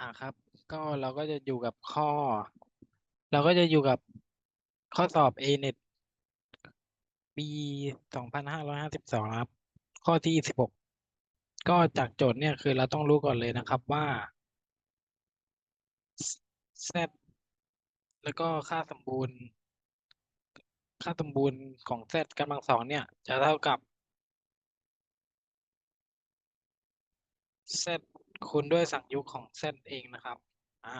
อ่าครับ ก็เราก็จะอยู่กับข้อ เราก็จะอยู่กับข้อสอบ A-NET ปีสองพันห้าร้อยห้าสิบสองนะครับ ข้อที่สิบหกก็จากโจทย์เนี่ยคือเราต้องรู้ก่อนเลยนะครับว่า z แล้วก็ค่าสมบูรณ์ ค่าสมบูรณ์ของ z กำลังสองเนี่ย จะเท่ากับ z คูณด้วยสังยุกของ z เองนะครับ อ่า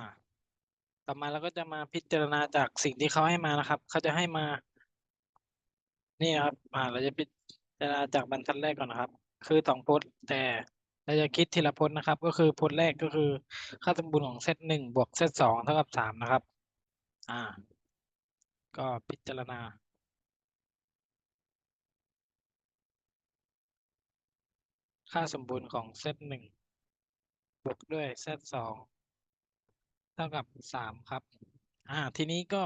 ต่อมาเราก็จะมาพิจารณาจากสิ่งที่เขาให้มานะครับ เขาจะให้มา นี่นะครับ อ่า เราจะพิจารณาจากบรรทัดแรกก่อนนะครับ คือสองพจน์ แต่เราจะคิดทีละพจน์นะครับ ก็คือพจน์แรกก็คือ ค่าสมบูรณ์ของเซตหนึ่งบวกเซตสองเท่ากับสามนะครับ อ่า ก็พิจารณาค่าสมบูรณ์ของเซตหนึ่ง บวกด้วยเซตสองเท่ากับสามครับ อ่า ทีนี้ก็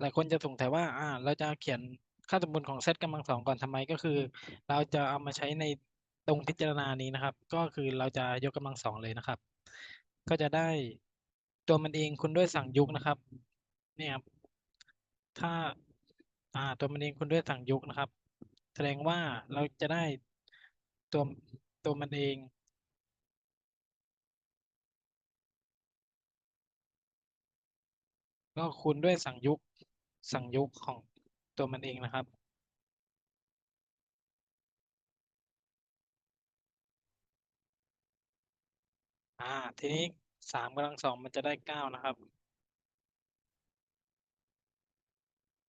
หลายคนจะสงสัยว่า อ่า เราจะเขียนค่าสมบูรณ์ของเซตกำลังสองก่อนทำไมก็คือ เราจะเอามาใช้ในตรงพิจารณานี้นะครับ ก็คือเราจะยกกำลังสองเลยนะครับ ก็จะได้ตัวมันเองคูณด้วยสั่งยุกนะครับ เนี่ยครับถ้า อ่า ตัวมันเองคูณด้วยสั่งยุกนะครับ แสดงว่าเราจะได้ตัวตัวมันเอง ก็คูณด้วยสังยุกสังยุกของตัวมันเองนะครับ อ่า ทีนี้สามกำลังสองมันจะได้เก้านะครับ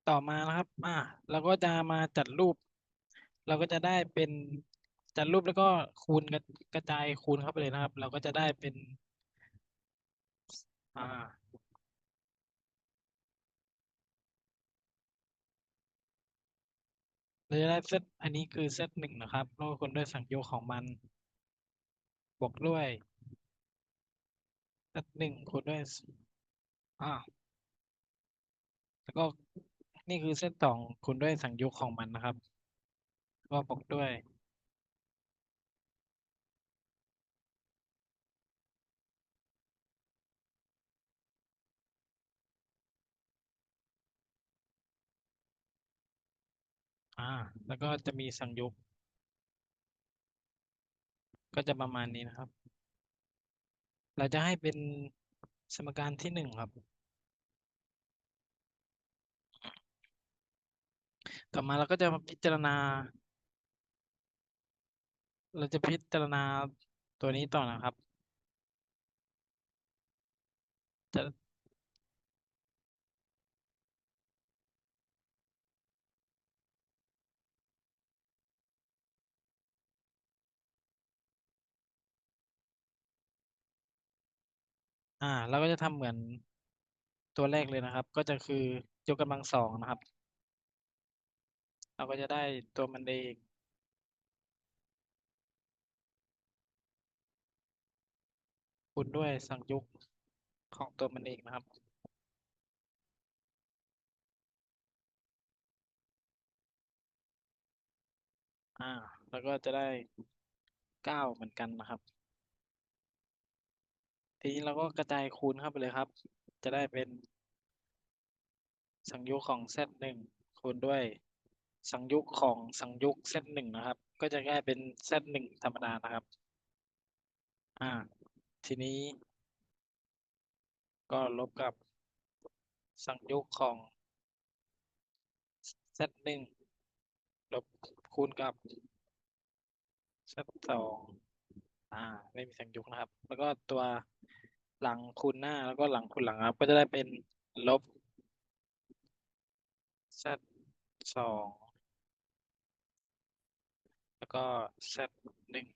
ต่อมานะครับ อ่าเราก็จะมาจัดรูป เราก็จะได้เป็นจัดรูปแล้วก็คูณกระกระจายคูณเข้าไปเลยนะครับ เราก็จะได้เป็น อ่า เราจะได้เซตอันนี้คือเซตหนึ่งนะครับแล้วก็คูณด้วยสังโยชน์ของมัน บวกด้วยเซตหนึ่งคูณด้วยอ่าแล้วก็นี่คือเซตสองคูณด้วยสังโยชน์ของมันนะครับ ก็บวกด้วย อ่า แล้วก็จะมีสังยุกก็จะประมาณนี้นะครับ เราจะให้เป็นสมการที่หนึ่งครับ ต่อมาเราก็จะมาพิจารณา เราจะพิจารณาตัวนี้ต่อนะครับจะ อ่าเราก็จะทำเหมือนตัวแรกเลยนะครับ ก็จะคือยกกำลังสองนะครับ เราก็จะได้ตัวมันเองคูณด้วยสังยุกของตัวมันเองนะครับ อ่า แล้วก็จะได้เก้าเหมือนกันนะครับ ทีนี้เราก็กระจายคูณเข้าไปเลยครับ จะได้เป็น สังยุกของเซตหนึ่งคูณด้วย สังยุกของสังยุกเซตหนึ่งนะครับ ก็จะกลายเป็นเซตหนึ่งธรรมดานะครับ อ่า ทีนี้ ก็ลบกับ สังยุกของเซตหนึ่งลบคูณกับเซตสอง อ่า ไม่มีสังยุกนะครับ แล้วก็ตัวหลังคูณหน้าแล้วก็หลังคูณหลังครับก็จะได้เป็นลบ z สองแล้วก็ z หนึ่ง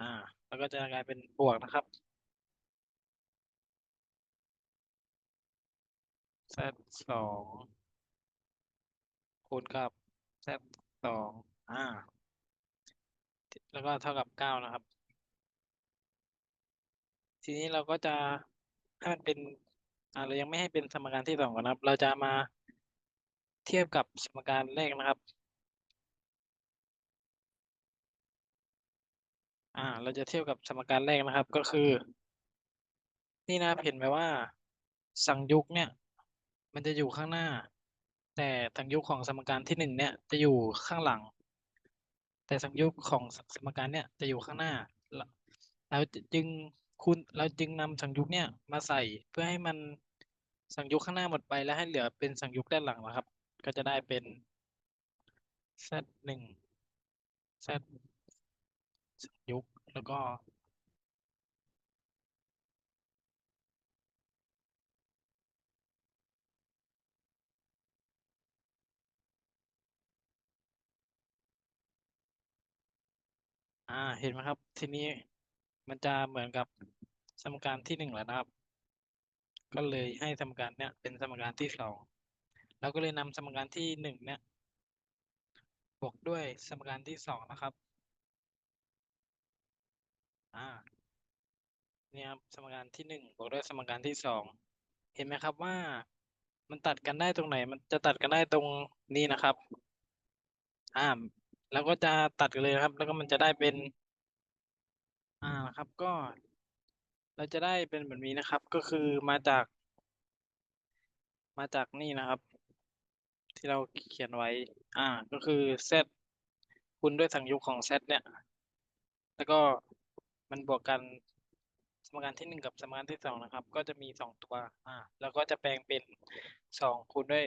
อ่า แล้วก็จะกลายเป็นบวกนะครับ z สองคูณกับ z สองอ่า แล้วก็เท่ากับเก้านะครับ ทีนี้เราก็จะให้มันเป็นอ่าเรายังไม่ให้เป็นสมการที่สองก่อนนะครับ เราจะมาเทียบกับสมการแรกนะครับ อ่า เราจะเทียบกับสมการแรกนะครับ ก็คือ นี่นะเห็นไหมว่า สังยุกเนี่ย มันจะอยู่ข้างหน้า แต่สังยุกของสมการที่หนึ่งเนี่ยจะอยู่ข้างหลัง แต่สังยุกของสมการเนี่ยจะอยู่ข้างหน้าเราเราจึง คุณเราจึงนำสังยุกเนี่ยมาใส่เพื่อให้มันสังยุกข้างหน้าหมดไปแล้วให้เหลือเป็นสังยุกด้านหลังนะครับ ก็จะได้เป็น z หนึ่ง z สังยุกแล้วก็อ่าเห็นไหมครับ ทีนี้ มันจะเหมือนกับสมการที่หนึ่งแล้วนะครับ ก็เลยให้สมการเนี้ยเป็นสมการที่สองเราก็เลยนำสมการที่หนึ่งเนี้ยบวกด้วยสมการที่สองนะครับ อ่าเนี่ยครับสมการที่หนึ่งบวกด้วยสมการที่สองเห็นไหมครับว่ามันตัดกันได้ตรงไหน มันจะตัดกันได้ตรงนี้นะครับ อ่า แล้วก็จะตัดกันเลยครับ แล้วก็มันจะได้เป็น อ่าครับก็เราจะได้เป็นแบบนี้นะครับ ก็คือมาจาก มาจากนี่นะครับ ที่เราเขียนไว้ อ่า ก็คือ z คูณด้วยสังยุกของ z เนี่ย แล้วก็มันบวกกันสมการที่หนึ่งกับสมการที่สองนะครับ ก็จะมีสองตัว อ่า แล้วก็จะแปลงเป็นสองคูณด้วย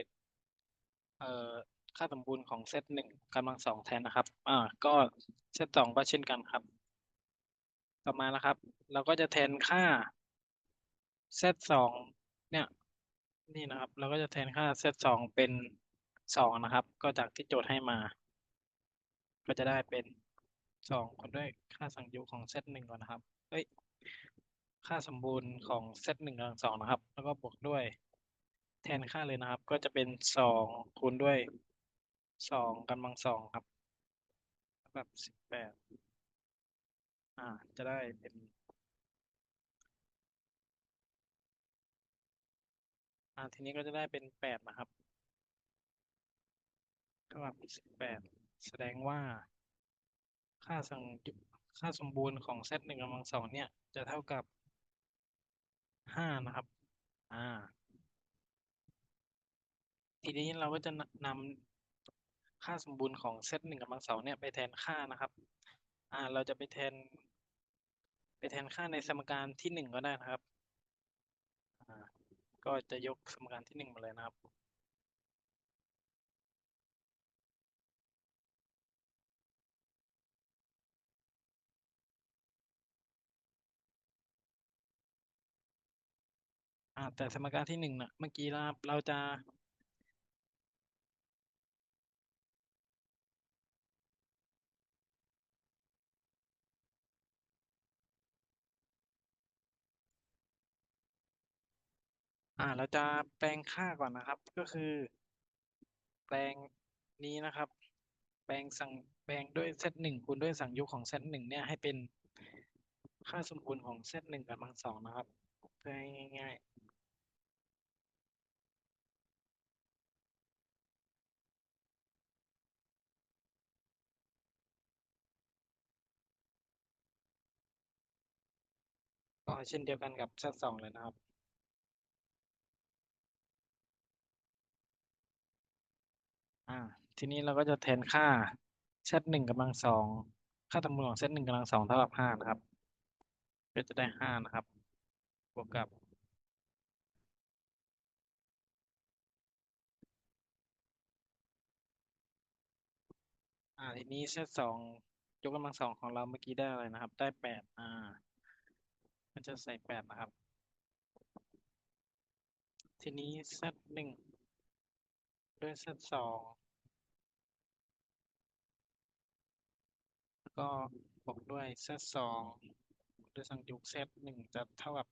เอ่อค่าสมบูรณ์ของ z หนึ่งกำลังสองแทนนะครับ อ่า ก็ z สองก็เช่นกันครับ ต่อมานะครับ เราก็จะแทนค่า z สองเนี่ย นี่นะครับ เราก็จะแทนค่า z สองเป็นสองนะครับ ก็จากที่โจทย์ให้มา ก็จะได้เป็นสองคูณด้วยค่าสังยุกของ z หนึ่งก่อนนะครับเอ้ยค่าสมบูรณ์ของ z หนึ่งกำลังสองนะครับ แล้วก็บวกด้วย แทนค่าเลยนะครับ ก็จะเป็นสองคูณด้วยสองกำลังสองครับ แบบสิบแปด อ่า จะได้เป็นอ่าทีนี้ก็จะได้เป็นแปดนะครับเท่ากับสิบแปดแสดงว่าค่าสังค่าสมบูรณ์ของ z หนึ่งกำลังสองเนี่ย จะเท่ากับห้านะครับ อ่า ทีนี้เราก็จะนำค่าสมบูรณ์ของ z หนึ่งกำลังสองเนี่ยไปแทนค่านะครับ อ่า เราจะไปแทน ไปแทนค่าในสมการที่หนึ่งก็ได้นะครับ อ่า ก็จะยกสมการที่หนึ่งมาเลยนะครับอ่าแต่สมการที่หนึ่งนะเมื่อกี้นะครับเราจะ อ่า เราจะแปลงค่าก่อนนะครับ ก็คือ แปลงนี้นะครับ แปลงสั่งแปลงด้วย z หนึ่งคูณด้วยสังยุกของ z หนึ่งเนี่ยให้เป็นค่าสมบูรณ์ของ z หนึ่งกำลังสองนะครับเพื่อให้ง่าย ๆก็เช่นเดียวกันกับ z สองเลยนะครับ อ่า ทีนี้เราก็จะแทนค่า z หนึ่งกำลังสองค่าสมบูรณ์ของ z หนึ่งกำลังสองเท่ากับห้านะครับ ก็จะได้ห้านะครับ บวกกับอ่าทีนี้ z สองยกกำลังสองของเราเมื่อกี้ได้อะไรนะครับ ได้แปดอ่าก็จะใส่แปดนะครับ ทีนี้ z หนึ่ง ด้วย z สองแล้วก็บวกด้วย z สองด้วยสังยุก z หนึ่งจะเท่ากับ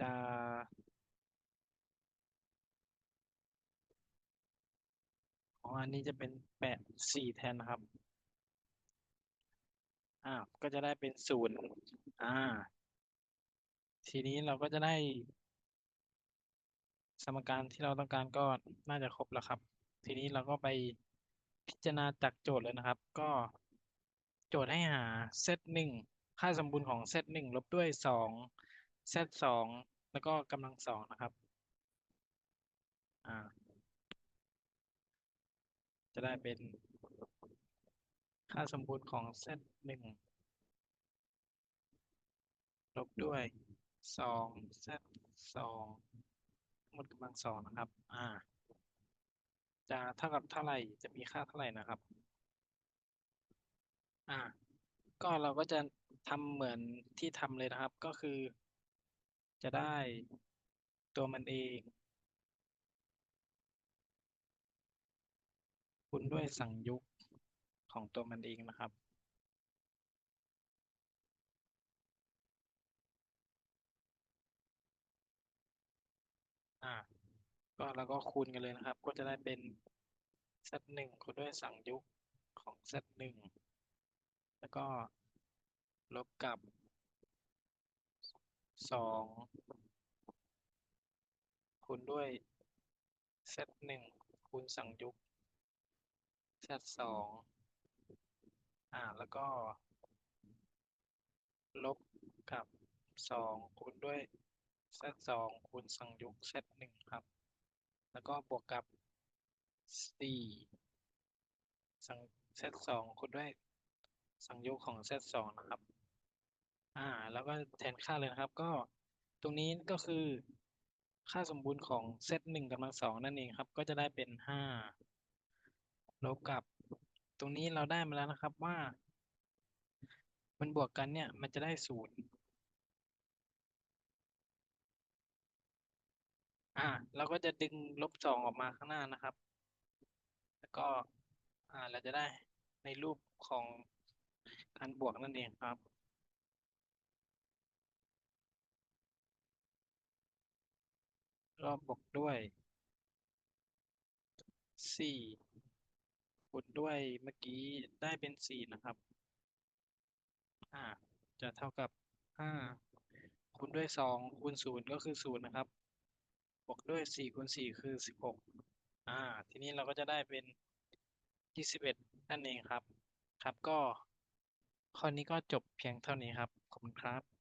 จะอ๋ออันนี้จะเป็นแปดสี่แทนนะครับ อ่า ก็จะได้เป็นศูนย์อ่า ทีนี้เราก็จะได้ สมการที่เราต้องการก็น่าจะครบแล้วครับ ทีนี้เราก็ไปพิจารณาจากโจทย์เลยนะครับ ก็โจทย์ให้หาเซตหนึ่งค่าสมบูรณ์ของเซตหนึ่งลบด้วยสองเซตสองแล้วก็กำลังสองนะครับอ่าจะได้เป็นค่าสมบูรณ์ของเซตหนึ่งลบด้วย สองเซตสองหมดกำลังสองนะครับ อ่า จะเท่ากับเท่าไหร่จะมีค่าเท่าไหร่นะครับ อ่า ก็เราก็จะทำเหมือนที่ทำเลยนะครับ ก็คือ จะได้ตัวมันเองคูณด้วยสังยุกของตัวมันเองนะครับ ก็เราก็คูณกันเลยนะครับ ก็จะได้เป็น z หนึ่งคูณด้วยสังยุกของ z หนึ่งแล้วก็ลบกับสองคูณด้วย z หนึ่งคูณสังยุก z สองอ่าแล้วก็ลบกับสองคูณด้วย z สองคูณสังยุก z หนึ่งครับ แล้วก็บวกกับสี่สัง z สองคูณด้วยสังยุกของ z สองนะครับ อ่า แล้วก็แทนค่าเลยนะครับ ก็ตรงนี้ก็คือค่าสมบูรณ์ของ z หนึ่งกำลังสองนั่นเองครับ ก็จะได้เป็นห้าลบกับ ตรงนี้เราได้มาแล้วนะครับว่า มันบวกกันเนี่ย มันจะได้ศูนย์ อ่าเราก็จะดึงลบสองออกมาข้างหน้านะครับ แล้วก็อ่าเราจะได้ในรูปของการบวกนั่นเองครับรอบบวกด้วยสี่คูณด้วยเมื่อกี้ได้เป็นสี่นะครับ อ่า จะเท่ากับห้าคูณด้วยสองคูณศูนย์ก็คือศูนย์นะครับบ วกด้วยสี่คูณสี่คือสิบหกอ่า ทีนี้เราก็จะได้เป็นยี่สิบเอ็ดนั่นเองครับ ครับก็ข้อนี้ก็จบเพียงเท่านี้ครับ ขอบคุณครับ